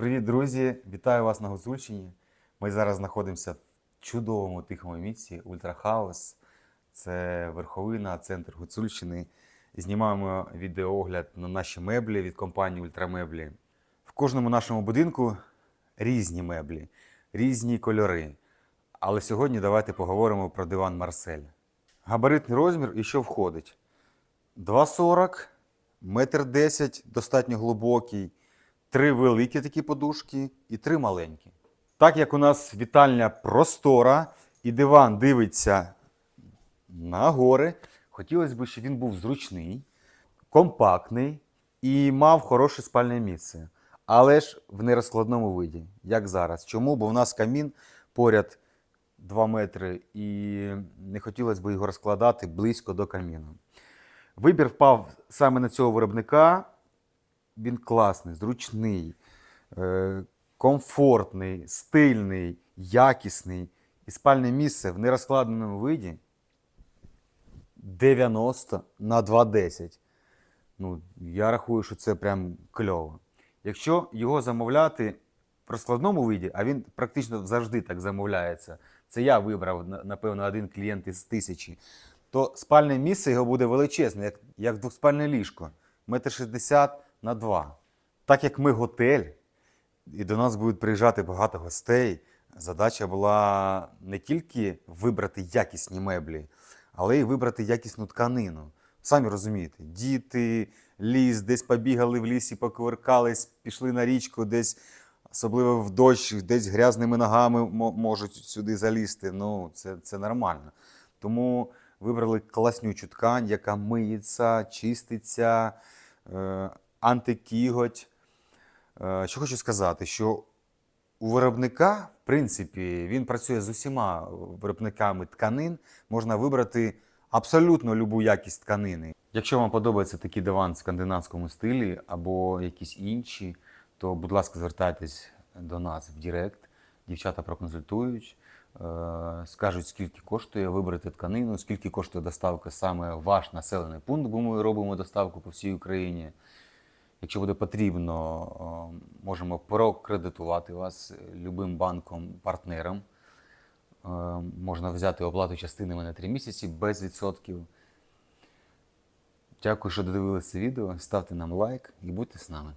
Привіт, друзі! Вітаю вас на Гуцульщині. Ми зараз знаходимося в чудовому тихому місці Ультрахаус. Це верховина, центр Гуцульщини. Знімаємо відеоогляд на наші меблі від компанії Ультрамеблі. В кожному нашому будинку різні меблі, різні кольори. Але сьогодні давайте поговоримо про диван Марсель. Габаритний розмір і що входить? 2,40, метр 10, достатньо глибокий, три великі такі подушки і три маленькі. Так як у нас вітальня простора і диван дивиться на гори, хотілося б, щоб він був зручний, компактний і мав хороше спальне місце. Але ж в нерозкладному виді, як зараз. Чому? Бо в нас камін поряд 2 метри, і не хотілося б його розкладати близько до каміну. Вибір впав саме на цього виробника. Він класний, зручний, е, комфортний, стильний, якісний. І спальне місце в нерозкладеному виді 90 на 2,10. Ну, я рахую, що це прям кльово. Якщо його замовляти в розкладному виді, а він практично завжди так замовляється, це я вибрав, напевно, один клієнт із тисячі, то спальне місце його буде величезне, як, як двоспальне ліжко, метр шістдесят на 2. Так як ми готель, і до нас будуть приїжджати багато гостей, задача була не тільки вибрати якісні меблі, але й вибрати якісну тканину. Самі розумієте, діти, ліс, десь побігали в лісі, поковеркались, пішли на річку, десь, особливо в дощ, десь грязними ногами можуть сюди залізти. Ну, це, це нормально. Тому вибрали класнючу ткань, яка миється, чиститься, е, антикіготь. Е, Що хочу сказати, що у виробника, в принципі, він працює з усіма виробниками тканин. Можна вибрати абсолютно любу якість тканини. Якщо вам подобається такий диван в скандинавському стилі або якісь інші, то, будь ласка, звертайтесь до нас в Директ. Дівчата проконсультують, е, скажуть, скільки коштує вибрати тканину, скільки коштує доставка саме ваш населений пункт, бо ми робимо доставку по всій Україні. Якщо буде потрібно, е, можемо прокредитувати вас любим банком-партнером. Е, Можна взяти оплату частинами на 3 місяці без відсотків. Дякую, що додивилися відео. Ставте нам лайк і будьте з нами.